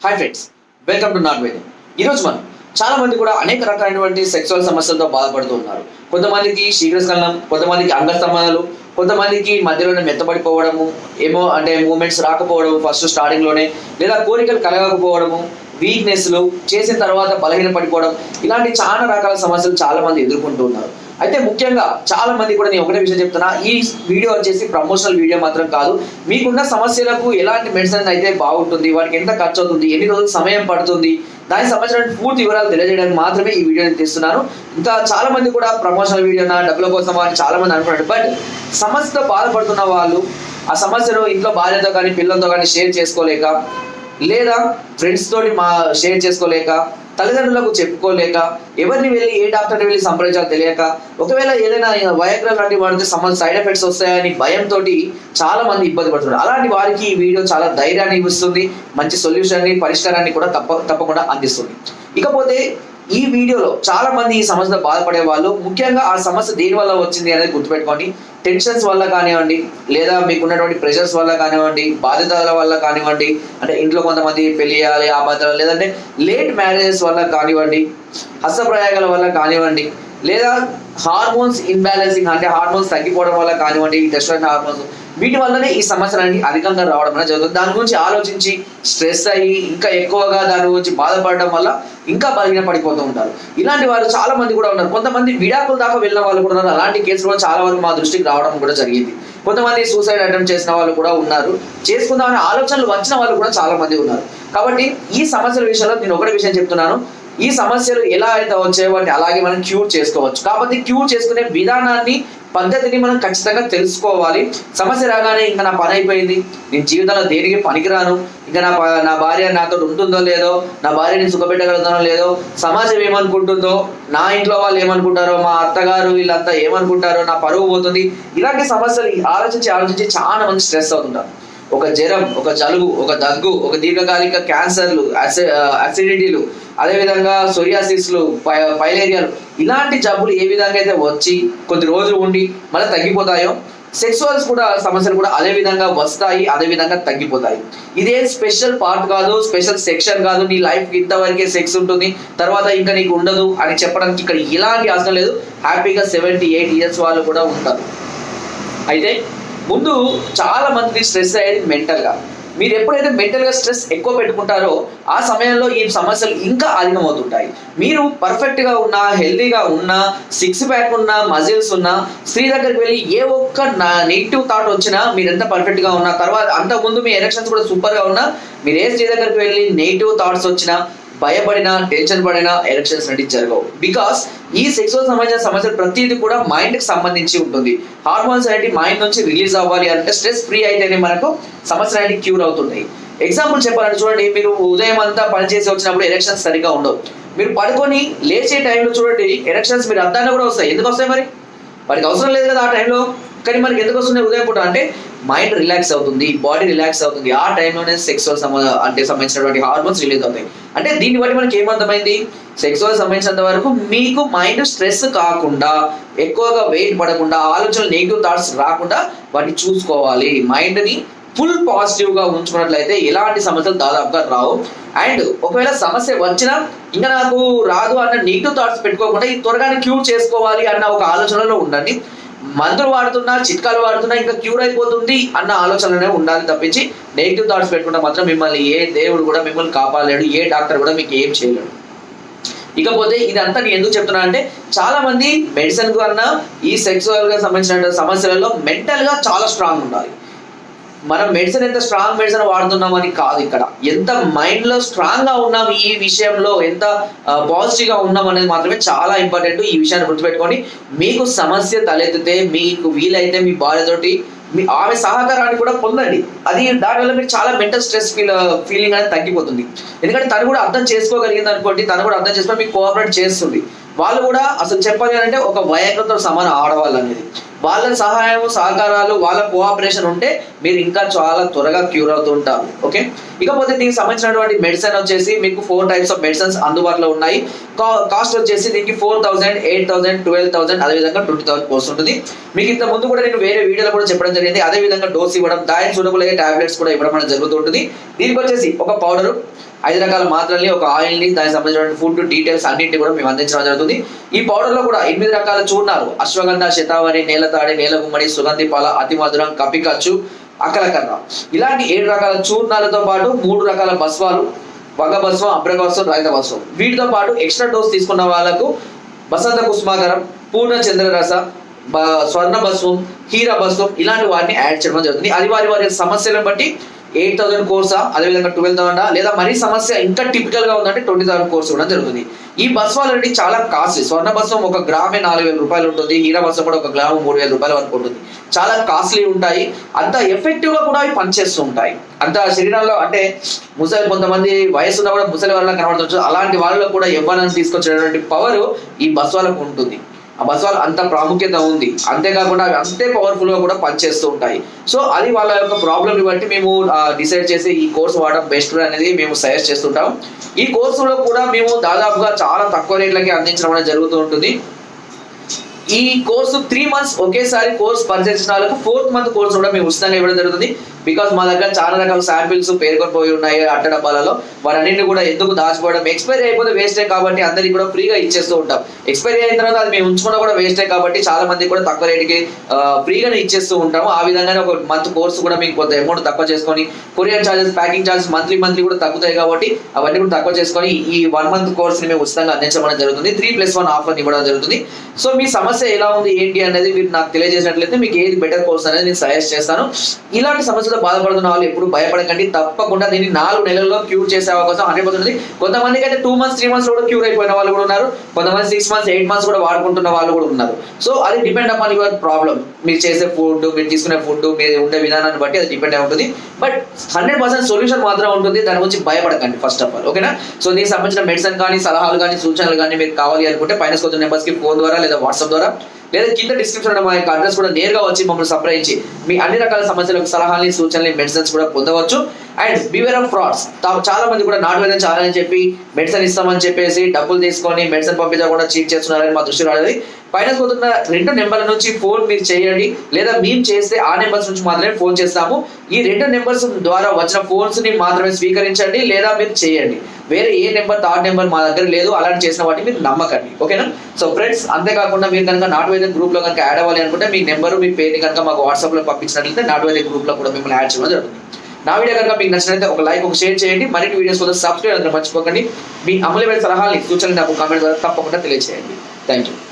Hi friends welcome to not veg ఈరోజు మనం చాలా మంది కూడా అనేక రకాలైనటువంటి సెక్సువల్ సమస్యలతో బాధపడుతూ ఉన్నారు. కొంతమందికి శీఘ్రస్కలనం కొంతమందికి అంగస్తంభనలు కొంతమందికి మధ్యలోనే మెత్తబడిపోవడము ఏమో అంటే మూమెంట్స్ రాకపోవడం ఫస్ట్ స్టార్టింగ్లోనే లేదా కోరికలు కలగకపోవడము వీక్నెస్లు చేసిన తర్వాత బలహీన పడిపోవడం ఇలాంటి చాలా రకాల సమస్యలు చాలా మంది ఎదుర్కొంటూ ఉన్నారు. అయితే ముఖ్యంగా చాలా మంది కూడా నేను ఒకటే విషయం చెప్తున్నా ఈ వీడియో వచ్చేసి ప్రమోషనల్ వీడియో మాత్రం కాదు. మీకున్న సమస్యలకు ఎలాంటి మెడిసిన్ అయితే బాగుంటుంది వాటికి ఎంత ఖర్చు అవుతుంది ఎన్ని రోజులు సమయం పడుతుంది దానికి సంబంధించిన పూర్తి వివరాలు తెలియజేయడానికి మాత్రమే ఈ వీడియోని తీస్తున్నాను. ఇంకా చాలా మంది కూడా ప్రమోషనల్ వీడియోనా డబ్బుల కోసం అని చాలా మంది అనుకున్నారు బట్ సమస్యతో బాధపడుతున్న వాళ్ళు ఆ సమస్యను ఇంట్లో భార్యతో కానీ పిల్లలతో కానీ షేర్ చేసుకోలేక లేదా ఫ్రెండ్స్ తోటి మా షేర్ చేసుకోలేక తల్లిదండ్రులకు చెప్పుకోలేక ఎవరిని వెళ్ళి ఏ డాక్టర్ని వెళ్ళి సంప్రదించాలో తెలియక ఒకవేళ ఏదైనా వయగ్రం లాంటివి వాడితే సమ సైడ్ ఎఫెక్ట్స్ వస్తాయని భయంతో చాలా మంది ఇబ్బంది పడుతున్నారు. అలాంటి వారికి ఈ వీడియో చాలా ధైర్యాన్ని ఇస్తుంది మంచి సొల్యూషన్ని పరిష్కారాన్ని కూడా తప్ప తప్పకుండా అందిస్తుంది. ఇకపోతే ఈ వీడియోలో చాలా మంది ఈ సమస్యతో బాధపడే వాళ్ళు ముఖ్యంగా ఆ సమస్య దేని వల్ల వచ్చింది అనేది గుర్తుపెట్టుకోండి. టెన్షన్స్ వల్ల కానివ్వండి లేదా మీకు ఉన్నటువంటి ప్రెషర్స్ వల్ల కానివ్వండి బాధ్యతల వల్ల కానివ్వండి అంటే ఇంట్లో కొంతమంది పెళ్ళి చేయాలి ఆ బాధ్యతలు లేదంటే లేట్ మ్యారేజెస్ వల్ల కానివ్వండి హస్తప్రయాగాల వల్ల కానివ్వండి లేదా హార్మోన్స్ ఇన్బ్యాలెన్సింగ్ అంటే హార్మోన్స్ తగ్గిపోవడం వల్ల కానివ్వండి టెస్టోస్టెరాన్ హార్మోన్స్ వీటి వల్లనే ఈ సమస్యలన్నీ అధికంగా రావడం అనేది జరుగుతుంది. దాని గురించి ఆలోచించి స్ట్రెస్ అయ్యి ఇంకా ఎక్కువగా దాని గురించి బాధపడడం వల్ల ఇంకా బలహీన పడిపోతూ ఉంటారు. ఇలాంటి వారు చాలా మంది కూడా ఉన్నారు. కొంతమంది విడాకుల దాకా వెళ్ళిన వాళ్ళు కూడా ఉన్నారు. అలాంటి కేసులు కూడా చాలా వరకు మా దృష్టికి రావడం కూడా జరిగింది. కొంతమంది సూసైడ్ అటెంప్ట్ చేసిన వాళ్ళు కూడా ఉన్నారు. చేసుకుందామనే ఆలోచనలు వచ్చిన వాళ్ళు కూడా చాలా మంది ఉన్నారు. కాబట్టి ఈ సమస్యల విషయంలో నేను ఒకటి విషయం చెప్తున్నాను. ఈ సమస్యలు ఎలా అయితే వచ్చాయో వాటిని అలాగే మనం క్యూర్ చేసుకోవచ్చు. కాబట్టి క్యూర్ చేసుకునే విధానాన్ని పద్ధతిని మనం ఖచ్చితంగా తెలుసుకోవాలి. సమస్య రాగానే ఇంకా నా పని అయిపోయింది. నేను జీవితంలో దేనికి పనికిరాను? ఇంకా నా నా భార్య నాతో ఉంటుందో లేదో? నా భార్యని సుఖపెట్టగలుగుతానో లేదో? సమాజం ఏమనుకుంటుందో? నా ఇంట్లో వాళ్ళు ఏమనుకుంటారో? మా అత్తగారు వీళ్ళంతా ఏమనుకుంటారో? నా పరువు పోతుంది. ఇలాంటి సమస్యలు ఆలోచించి ఆలోచించి చాలా మంది స్ట్రెస్ అవుతుంటారు. ఒక జ్వరం ఒక జలుబు ఒక దగ్గు ఒక దీర్ఘకాలిక క్యాన్సర్లు అసిడిటీలు అదేవిధంగా సొరియాసిస్లు పై- పైలేరియాలు ఇలాంటి జబ్బులు ఏ విధంగా అయితే వచ్చి కొద్ది రోజులు ఉండి మళ్ళీ తగ్గిపోతాయో సెక్సువల్స్ కూడా సమస్యలు కూడా అదే విధంగా వస్తాయి అదే విధంగా తగ్గిపోతాయి. ఇదే స్పెషల్ పార్ట్ కాదు స్పెషల్ సెక్షన్ కాదు నీ లైఫ్ ఇంతవరకే సెక్స్ ఉంటుంది తర్వాత ఇంకా నీకు ఉండదు అని చెప్పడానికి ఇక్కడ ఎలాంటి అవసరం లేదు. హ్యాపీగా సెవెంటీ ఎయిట్ ఇయర్స్ వాళ్ళు కూడా ఉంటారు. అయితే ముందు చాలా మంది స్ట్రెస్ అయ్యేది మెంటల్గా మీరు ఎప్పుడైతే మెంటల్గా స్ట్రెస్ ఎక్కువ పెట్టుకుంటారో ఆ సమయంలో ఈ సమస్యలు ఇంకా అధికమవుతుంటాయి మీరు పర్ఫెక్ట్గా ఉన్నా హెల్తీగా ఉన్నా సిక్స్ ప్యాక్ ఉన్నా మజిల్స్ ఉన్నా స్త్రీ దగ్గరికి వెళ్ళి ఏ ఒక్క నెగిటివ్ థాట్ వచ్చినా మీరు ఎంత పర్ఫెక్ట్గా ఉన్నా తర్వాత అంతకుముందు మీ ఎలక్షన్స్ కూడా సూపర్గా ఉన్నా మీరు ఏ స్త్రీ దగ్గరికి వెళ్ళి నెగిటివ్ థాట్స్ వచ్చినా భయపడినా టెన్షన్ పడినా ఎలక్షన్స్ అనేవి జరగవు. బికాస్ ఈ సెక్సువల్ సంబంధించిన సమస్యలు ప్రతిదీ కూడా మైండ్కి సంబంధించి ఉంటుంది. హార్మోన్స్ అనేవి మైండ్ నుంచి రిలీజ్ అవ్వాలి అంటే స్ట్రెస్ ఫ్రీ అయితేనే మనకు సమస్యలు అనేవి క్యూర్ అవుతున్నాయి ఎగ్జాంపుల్ చెప్పాలంటే చూడండి మీరు ఉదయం అంతా పనిచేసి వచ్చినప్పుడు ఎలక్షన్స్ సరిగా ఉండవు. మీరు పడుకొని లేచే టైంలో చూడండి ఎలక్షన్స్ మీరు అద్దాన్ని కూడా వస్తాయి. ఎందుకు వస్తాయి మరి? వాడికి అవసరం లేదు కదా ఆ టైంలో కానీ మనకి ఎందుకు వస్తున్నాయి ఉదయం పూట? అంటే మైండ్ రిలాక్స్ అవుతుంది బాడీ రిలాక్స్ అవుతుంది. ఆ టైంలోనే సెక్సువల్ అంటే సంబంధించినటువంటి హార్మోన్స్ రిలీజ్ అవుతాయి. అంటే దీన్ని బట్టి మనకి ఏమర్థమైంది సెక్సువల్ సంబంధించినంత వరకు మీకు మైండ్ స్ట్రెస్ కాకుండా ఎక్కువగా వెయిట్ పడకుండా ఆలోచనలు నెగిటివ్ థాట్స్ రాకుండా వాటిని చూసుకోవాలి. మైండ్ని ఫుల్ పాజిటివ్గా ఉంచుకున్నట్లయితే ఎలాంటి సమస్యలు దాదాపుగా రావు. అండ్ ఒకవేళ సమస్య వచ్చినా ఇంకా నాకు రాదు అన్న నెగిటివ్ థాట్స్ పెట్టుకోకుండా ఈ త్వరగానే క్యూర్ చేసుకోవాలి అన్న ఒక ఆలోచనలో ఉండండి. మందులు వాడుతున్నా చిట్కాలు వాడుతున్నా ఇంకా క్యూర్ అయిపోతుంది అన్న ఆలోచనలోనే ఉండాలి తప్పించి నెగిటివ్ థాట్స్ పెట్టుకుంటే మాత్రం మిమ్మల్ని ఏ దేవుడు కూడా మిమ్మల్ని కాపాడలేడు ఏ డాక్టర్ కూడా మీకు ఏం చేయలేడు. ఇకపోతే ఇదంతా నేను ఎందుకు చెప్తున్నా అంటే చాలా మంది మెడిసిన్ కన్నా ఈ సెక్సువల్గా సంబంధించిన సమస్యలలో మెంటల్గా చాలా స్ట్రాంగ్ ఉండాలి. మనం మెడిసిన్ ఎంత స్ట్రాంగ్ మెడిసిన్ వాడుతున్నాం అని కాదు ఇక్కడ. ఎంత మైండ్లో స్ట్రాంగ్గా ఉన్నాం ఈ విషయంలో ఎంత పాజిటివ్గా ఉన్నాం అనేది మాత్రమే చాలా ఇంపార్టెంట్ ఈ విషయాన్ని గుర్తుపెట్టుకొని మీకు సమస్య తలెత్తితే మీకు వీలైతే మీ భార్యతోటి మీ ఆమె సహకారాన్ని కూడా పొందండి. అది దానివల్ల మీకు చాలా మెంటల్ స్ట్రెస్ ఫీల్ ఫీలింగ్ అనేది తగ్గిపోతుంది. ఎందుకంటే తను కూడా అర్థం చేసుకోగలిగింది అనుకోండి తను కూడా అర్థం చేసుకొని మీకు కోఆపరేట్ చేస్తుంది. వాళ్ళు కూడా అసలు చెప్పాలి అంటే ఒక వయకతో సమాన ఆడవాళ్ళు అనేది. వాళ్ళ సహాయం సహకారాలు వాళ్ళ కోఆపరేషన్ ఉంటే మీరు ఇంకా చాలా త్వరగా క్యూర్ అవుతూ ఉంటారు. ఓకే ఇకపోతే దీనికి సంబంధించినటువంటి మెడిసిన్ వచ్చేసి మీకు ఫోర్ టైప్స్ ఆఫ్ మెడిసిన్స్ అందుబాటులో ఉన్నాయి. కాస్ట్ వచ్చేసి దీనికి four thousand eight thousand twelve thousand అదేవిధంగా ట్వంటీ థౌసండ్ కోస్ట్ ఉంటుంది. మీకు ఇంత ముందు కూడా నేను వేరే వీడియోలో కూడా చెప్పడం జరిగింది. అదే విధంగా డోస్ ఇవ్వడం దాని సూటబుల్ టాబ్లెట్స్ కూడా ఇవ్వడం అనేది జరుగుతుంటుంది దీనికి వచ్చేసి ఒక పౌడరు ఐదు రకాల మాత్రల్ని ఒక ఆయిల్ని దానికి సంబంధించిన ఫుడ్ డీటెయిల్స్ అన్నింటినీ కూడా మేము అందించడం జరుగుతుంది. ఈ పౌడర్లో కూడా ఎనిమిది రకాల చూర్ణాలు. అశ్వగంధ శతావరి నేలతాడి నేలగుమ్మడి సుగంధి పాల అతి మధురం కపికచ్చు అకలకర్ర ఇలాంటి ఏడు రకాల చూర్ణాలతో పాటు మూడు రకాల బస్వాలు వగ బస్వం అభ్రగ రైత బస్వం. వీటితో పాటు ఎక్స్ట్రా డోస్ తీసుకున్న వాళ్ళకు వసంత కుసుమాకరం పూర్ణ చంద్రరస బ- స్వర్ణ బస్వం హీరా బస్వం ఇలాంటి వాటిని యాడ్ చేయడం జరుగుతుంది. అది వారి వారి సమస్యలను బట్టి ఎయిట్ థౌసండ్ కోర్సా? అదేవిధంగా ట్వెల్వ్ థౌసండ్? లేదా మరీ సమస్య ఇంకా టిపికల్గా ఉందంటే ట్వంటీ థౌసండ్ కోర్స్ కూడా జరుగుతుంది. ఈ భస్వాలు అనేవి చాలా కాస్ట్లీ. స్వర్ణ బస్సు ఒక గ్రామే నాలుగు వేల రూపాయలు ఉంటుంది. హీరా బస్సు కూడా ఒక గ్రాము మూడు వేల రూపాయల వరకు ఉంటుంది. చాలా కాస్ట్లీ ఉంటాయి. అంత ఎఫెక్టివ్గా కూడా అవి పనిచేస్తూ ఉంటాయి. అంత శరీరాల్లో అంటే ముసలి కొంతమంది వయసు ఉన్న కూడా ముసలి వాళ్ళ కనబడుతుంది అలాంటి వాళ్ళలో కూడా యవ్వనాన్ని తీసుకొచ్చేటువంటి పవర్ ఈ బస్వాలకు ఉంటుంది. ఆ బస్వాలు అంత ప్రాముఖ్యత ఉంది. అంతేకాకుండా అవి అంతే పవర్ఫుల్గా కూడా పనిచేస్తూ ఉంటాయి. సో అది వాళ్ళ యొక్క ప్రాబ్లమ్ని బట్టి మేము డిసైడ్ చేసి ఈ కోర్స్ వాడడం బెస్ట్ అనేది మేము సజెస్ట్ చేస్తుంటాం. ఈ కోర్సులో కూడా మేము దాదాపుగా చాలా తక్కువ రేట్లకి అందించడం అనేది జరుగుతూ ఉంటుంది. ఈ కోర్సు త్రీ మంత్స్ ఒకేసారి కోర్స్ పర్చేస్ వాళ్ళకు ఫోర్త్ మంత్ కోర్స్ కూడా మేము ఉచితంగా ఇవ్వడం జరుగుతుంది. బికాస్ మా దగ్గర చాలా రకాల శాంపిల్స్ పేర్కొని పోయి ఉన్నాయి అట్ట డబ్బాలలో. వారన్నింటిని కూడా ఎందుకు దాచిపోవడం ఎక్స్పైరీ అయిపోతే వేస్టే కాబట్టి అందరికి కూడా ఫ్రీగా ఇచ్చేస్తూ ఉంటాం. ఎక్స్పైరీ అయిన తర్వాత అది మేము ఉంచుకున్నా కూడా వేస్టే కాబట్టి చాలా మంది కూడా తక్కువ రేటుకి ఫ్రీగానే ఇచ్చేస్తూ ఉంటాము. ఆ విధంగానే ఒక మంత్ కోర్స్ కూడా మీకు కొంత అమౌంట్ తక్కువ చేసుకొని courier charges packing charges monthly monthly కూడా తగ్గుతాయి కాబట్టి అవన్నీ కూడా తక్కువ చేసుకొని ఈ వన్ మంత్ కోర్స్ని మేము ఉచితంగా అందించడం జరుగుతుంది. త్రీ ప్లస్ వన్ ఆఫర్ ఇవ్వడం జరుగుతుంది. సో మీ సమస్య ఎలా ఉంది ఏంటి అనేది మీరు నాకు తెలియజేసినట్లయితే మీకు ఏది బెటర్ కోర్స్ అనేది నేను సజెస్ట్ చేస్తాను. ఇలాంటి సమస్యతో బాధపడుతున్న వాళ్ళు ఎప్పుడు భయపడకండి తప్పకుండా దీన్ని నాలుగు నెలల్లో క్యూర్ చేసే అవకాశం హండ్రెడ్ పర్సెంట్ ఉంది. కొంతమందికి అయితే టూ మంత్స్ త్రీ మంత్స్ కూడా క్యూర్ అయిపోయిన వాళ్ళు కూడా ఉన్నారు కొంతమంది సిక్స్ మంత్స్ ఎయిట్ మంత్స్ కూడా వాడుకుంటున్న వాళ్ళు కూడా ఉన్నారు. సో అది డిపెండ్ అపాన్ యువర్ ప్రాబ్లం మీరు చేసే ఫుడ్ మీరు తీసుకునే ఫుడ్ మీరు ఉండే విధానాన్ని బట్టి అది డిపెండ్ అయి ఉంటుంది. బట్ హండ్రెడ్ పర్సెంట్ సొల్యూషన్ మాత్రం ఉంటుంది దాని గురించి భయపడకండి ఫస్ట్ ఆఫ్ ఆల్ ఓకేనా సో దీనికి సంబంధించిన మెడిసిన్ కానీ సలహాలు కానీ సూచనలు కానీ మీరు కావాలి అనుకుంటే పైన కొంచెం నెంబర్స్కి ఫోన్ ద్వారా లేదా వాట్సాప్ ద్వారా లేదా కింద డిస్క్రిప్షన్ మా యొక్క అడ్రస్ కూడా నేరుగా వచ్చి మమ్మల్ని సంప్రదించి మీ అన్ని రకాల సమస్యలకు సలహాలని సూచనలు మెడిసిన్స్ కూడా పొందవచ్చు. అండ్ బివేర్ ఆఫ్ ఫ్రాడ్స్ చాలా మంది కూడా నాటు వేదం చాలా అని చెప్పి మెడిసిన్ ఇస్తామని చెప్పేసి డబ్బులు తీసుకొని మెడిసిన్ పంపించకుండా చీట్ చేస్తున్నారని మా దృష్టి రాలేదు. పైన చూస్తున్న రెండు నెంబర్ల నుంచి ఫోన్ మీరు చేయండి. లేదా మేము చేస్తే ఆ నెంబర్స్ నుంచి మాత్రమే ఫోన్ చేస్తాము. ఈ రెండు నెంబర్స్ ద్వారా వచ్చిన ఫోన్స్ని మాత్రమే స్వీకరించండి లేదా మీరు చేయండి. వేరే ఏ నెంబర్ థర్డ్ నెంబర్ మా దగ్గర లేదు. అలాంటి చేసిన వాటిని మీరు నమ్మకండి. ఓకేనా? సో ఫ్రెండ్స్ అంతేకాకుండా మీరు కనుక నాటు గ్రూప్లో కనుక యాడ్ అవ్వాలి అనుకుంటే మీ నెంబర్ మీ పేరుని కనుక మాకు వాట్సాప్లో పంపించినట్లయితే నాటు గ్రూప్లో కూడా మిమ్మల్ని యాడ్ చేయడం జరుగుతుంది. నా వీడియో కనుక మీకు నచ్చినట్లయితే ఒక లైక్ ఒక షేర్ చేయండి. మరిన్ని వీడియోస్ కోసం సబ్స్క్రైబ్ అందరూ మర్చిపోకండి. మీ అమూల్యమైన సలహాలు సూచనలు నాకు కామెంట్ ద్వారా తప్పకుండా తెలియజేయండి థ్యాంక్ యూ